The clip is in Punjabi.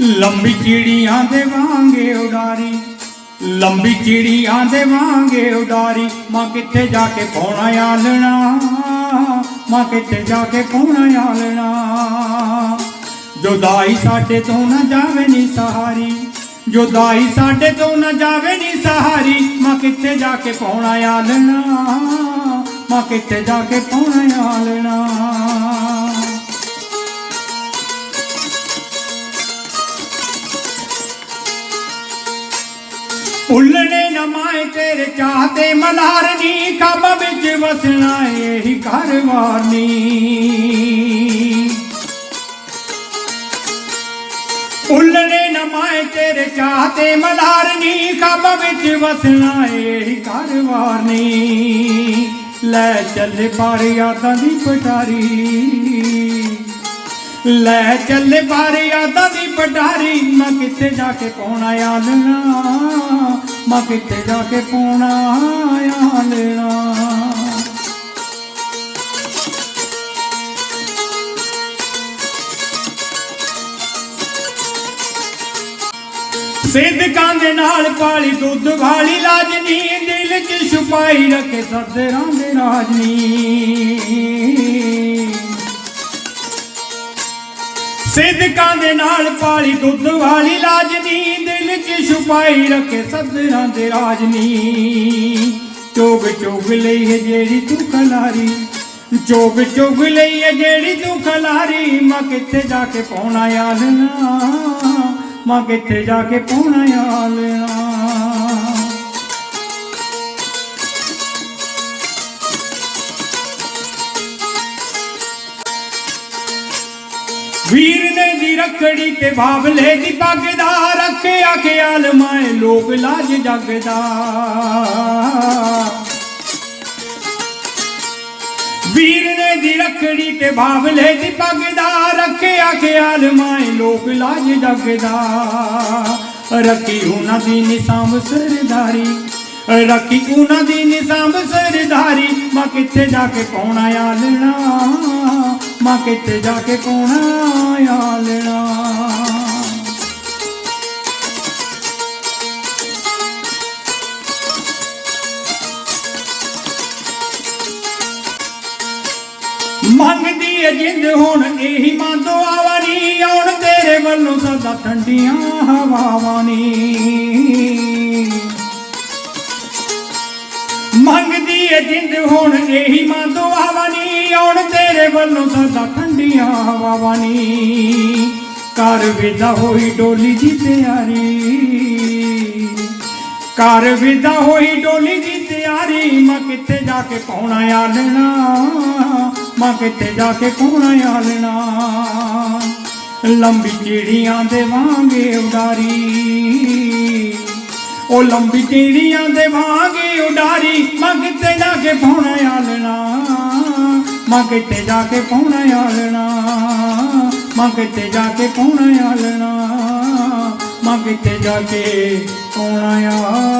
ਲੰਬੀ ਚਿੜੀਆਂ ਦੇ ਵਾਂਗੇ ਉਡਾਰੀ। ਲੰਬੀ ਚਿੜੀਆਂ ਦੇ ਵਾਂਗੇ ਉਡਾਰੀ। ਮਾਂ ਕਿੱਥੇ ਜਾ ਕੇ ਪੌਣਾ ਆਲਣਾ? ਮਾਂ ਕਿੱਥੇ ਜਾ ਕੇ ਪੌਣਾ ਆਲਣਾ? ਜੁਦਾਈ ਸਾਡੇ ਤੋਂ ਨਾ ਜਾਵੇ ਨੀ ਸਹਾਰੀ। ਜੁਦਾਈ ਸਾਡੇ ਤੋਂ ਨਾ ਜਾਵੇ ਨੀ ਸਹਾਰੀ। ਮਾਂ ਕਿੱਥੇ ਜਾ ਕੇ ਪੌਣਾ ਆਲਣਾ? ਮਾਂ ਕਿੱਥੇ ਜਾ ਕੇ ਪਾਉਣਾ ਆਲਣਾ? ਉੱਲਣੇ ਨਮਾਏ ਤੇਰੇ ਚਾਹਤੇ ਮਲਾਰਨੀ ਕਬ ਵਿੱਚ ਵਸਣਾ ਇਹੀ ਘਰ ਵਾਰਨੀ। ਉੱਲਣੇ ਨਮਾਏ ਤੇਰੇ ਚਾਹਤੇ ਮਲਾਰਨੀ ਕਬ ਵਿੱਚ ਵਸਣਾ ਇਹੀ ਘਰ ਵਾਰਨੀ। ਲੈ ਚੱਲ ਪਰ ਯਾਦਾਂ ਦੀ ਪਟਾਰੀ। ਲੈ ਚੱਲੇ ਬਾਰੇ ਆਦਾ ਦੀ ਪਟਾਰੀ ਮੈਂ ਕਿੱਥੇ ਜਾ ਕੇ ਪਾਉਣਾ ਆਲਣਾ ਮੈਂ ਕਿੱਥੇ ਜਾ ਕੇ ਪਾਉਣਾ ਆਲਣਾ ਸਿੱਧਕਾਂ ਦੇ ਨਾਲ ਪਾਲੀ ਦੁੱਧ ਵਾਲੀ ਲਾਜਨੀ ਦਿਲ 'ਚ ਛੁਪਾਈ ਰੱਖੇ ਸਦਰਾਂ ਦੇ ਰਾਜਨੀ ਸਿੱਧਕਾਂ ਦੇ ਨਾਲ ਪਾਲੀ ਦੁੱਧ ਵਾਲੀ ਲਾਜਨੀ ਦਿਲ 'ਚ ਛੁਪਾਈ ਰੱਖੇ ਸਦਰਾਂ ਦੇ ਰਾਜਨੀ ਚੋਗ ਚੋਗ ਲਈ ਹੈ ਜਿਹੜੀ ਤੂੰ ਖਲਾਰੀ, ਚੋਗ ਚੋਗ ਲਈ ਹੈ ਜਿਹੜੀ ਤੂੰ ਖਲਾਰੀ। ਮੈਂ ਕਿੱਥੇ ਜਾ ਕੇ ਪੌਣਾ ਆਲਣਾ ਮੈਂ ਕਿੱਥੇ ਜਾ ਕੇ ਪਾਉਣਾ ਆਲਣਾ ਵੀਰ ਨੇ ਦੀ ਰਖੜੀ ਤੇ ਬਾਬਲੇ ਦੀ ਪੱਗ ਦਾ ਰੱਖਿਆ ਖਿਆਲ ਮੈਂ ਲੋਕ ਲਾਜ ਜਗਦਾ। ਵੀਰ ਨੇ ਦੀ ਰਖੜੀ ਤੇ ਬਾਬਲੇ ਦੀ ਪੱਗ ਦਾ ਰੱਖਿਆ ਖਿਆਲ ਮੈਂ ਲੋਕ ਲਾਜ ਜਗਦਾ। ਰੱਖੀ ਉਹਨਾਂ ਦੀ ਨਿਸਾਮ ਸਰਦਾਰੀ, ਰੱਖੀ ਉਹਨਾਂ ਦੀ ਨਿਸਾਮ ਸਰਦਾਰੀ, ਮੈਂ ਕਿੱਥੇ ਜਾ ਕੇ ਪਾਉਣਾ ਆਲਣਾ ਮਾਂ ਕਿੱਥੇ ਜਾ ਕੇ ਕੋਣਾ ਆਲਣਾ ਮੰਗਦੀ ਏ ਜਿੰਦ ਹੁਣ ਇਹੀ ਮੰਦੋ ਆਵਾਨੀ ਆਉਣ ਤੇਰੇ ਵੱਲੋਂ ਸਦਾ ਠੰਡੀਆਂ ਹਵਾਵਾਂ ਨੀ। ਮੰਗਦੀ ਏ ਜਿੰਦ, ਹੁਣ ਇਹੀ ਮਾਂ ਮੰਦੋ ਨੀ। ਆਉਣ ਤੇਰੇ ਵੱਲੋਂ ਸਦਾ ਠੰਡੀਆਂ ਹਵਾਵਾਂ ਨੀ। ਕਰ ਵਿਦਾ ਹੋਈ ਡੋਲੀ ਦੀ ਤਿਆਰੀ। ਕਰ ਵਿਦਾ ਹੋਈ ਡੋਲੀ ਦੀ ਤਿਆਰੀ। ਮਾਂ ਕਿੱਥੇ ਜਾ ਕੇ ਪਾਉਣਾ ਆ ਲੈਣਾ? ਮਾਂ ਕਿੱਥੇ ਜਾ ਕੇ ਪਾਉਣਾ ਆ ਲੈਣਾ? ਲੰਬੀ ਚਿੜੀਆਂ ਦੇ ਵਾਂਗੇ ਉਡਾਰੀ। ਉਹ ਲੰਬੀ ਚਿੜੀਆਂ ਦੇ ਵਾਂਗੇ ਉਡਾਰੀ ਮੈਂ ਕਿੱਥੇ ਜਾ ਕੇ ਪੌਣਾ ਆਲਣਾ। ਮੈਂ ਕਿੱਥੇ ਜਾ ਕੇ ਪੌਣਾ ਆਲਣਾ। ਮੈਂ ਕਿੱਥੇ ਜਾ ਕੇ ਪੌਣਾ ਆਲਣਾ। ਮੈਂ ਕਿੱਥੇ ਜਾ ਕੇ ਪੌਣਾ ਆ